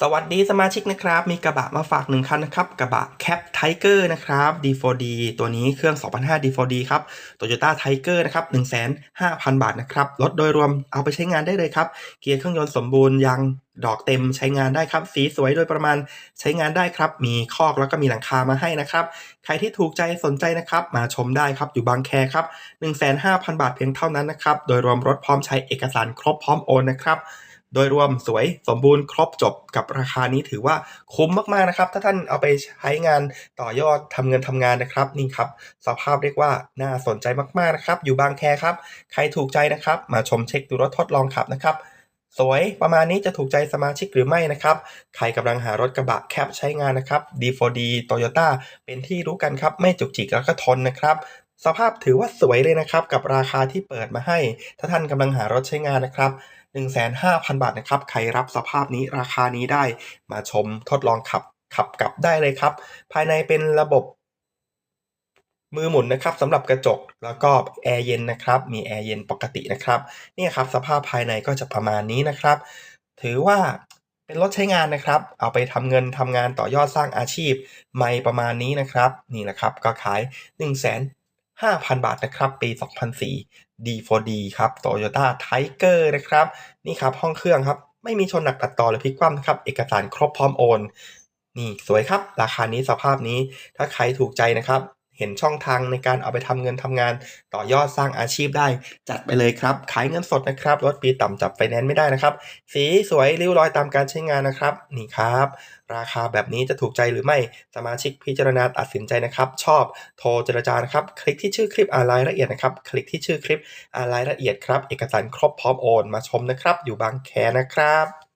สวัสดีสมาชิกนะครับ มีกระบะมาฝากหนึ่งคันนะครับ กระบะแคปไทเกอร์นะครับ D4D ตัวนี้เครื่อง 2005 D4D ครับ Toyota Tiger นะครับ 1,500,000 บาทนะครับ รถโดยรวมเอาไปใช้งานได้เลยครับ เกียร์เครื่องยนต์สมบูรณ์ยางดอกเต็มใช้งานได้ครับ สีสวยโดยประมาณใช้งานได้ครับ มีคอกแล้วก็มีหลังคามาให้นะครับ ใครที่ถูกใจสนใจนะครับ มาชมได้ครับ อยู่บางแคครับ 15,000บาทเพียงเท่านั้นนะครับ โดยรวมรถพร้อมใช้เอกสารครบพร้อมโอนนะครับ โดยรวมสวยสมบูรณ์ครบจบกับราคานี้ถือว่าคุ้มมากๆนะครับ ถ้าท่านเอาไปใช้งานต่อยอดทำเงินทำงานนะครับนี่ครับสภาพเรียกว่าน่าสนใจมากๆนะครับ อยู่บางแคครับ ใครถูกใจนะครับ มาชมเช็คดูรถทดลองขับนะครับสวยประมาณนี้จะถูกใจสมาชิกหรือไม่นะครับ ใครกำลังหารถกระบะแคปใช้งานนะครับ D4D Toyota เป็นที่รู้กันครับ ไม่จุกจิกแล้วก็ทนนะครับ สภาพถือว่าสวยเลยนะครับ กับราคาที่เปิดมาให้ ถ้าท่านกำลังหารถใช้งานนะครับ 15,000 บาทนะครับ ใครรับสภาพนี้ราคานี้ได้ มาชมทดลองขับขับกลับได้เลยครับ ภายในเป็นระบบมือหมุนนะครับสำหรับกระจกแล้วก็แอร์เย็นนะครับ มีแอร์เย็นปกตินะครับนี่ครับสภาพภายในก็จะประมาณนี้นะครับ ถือว่าเป็นรถใช้งานนะครับ เอาไปทำเงินทำงานต่อยอดสร้างอาชีพ ไม่ประมาณนี้นะครับ นี่นะครับ ก็ขาย1 5 0 0 0 บาทนะครับ ปี 2004 D4D ครับ Toyota Tiger นะครับ นี่ครับห้องเครื่องครับ ไม่มีชนหนักตัดต่อหรือพลิกคว่ำครับ เอกสารครบพร้อมโอน นี่สวยครับ ราคานี้สภาพนี้ ถ้าใครถูกใจนะครับ เห็นช่องทางในการเอาไปทำเงินทำงาน ต่อยอดสร้างอาชีพได้ จัดไปเลยครับ ขายเงินสดนะครับรถปีต่ำจับไฟแนนซ์ไม่ได้นะครับ สีสวยริ้วรอยตามการใช้งานนะครับ นี่ครับ ราคาแบบนี้จะถูกใจหรือไม่สมาชิกพิจารณาตัดสินใจนะครับ ชอบโทรเจรจานะครับ คลิกที่ชื่อคลิปอ่านรายละเอียดนะครับ คลิกที่ชื่อคลิปอ่านรายละเอียดครับ เอกสารครบพร้อมโอนมาชมนะครับ อยู่บางแคนะครับ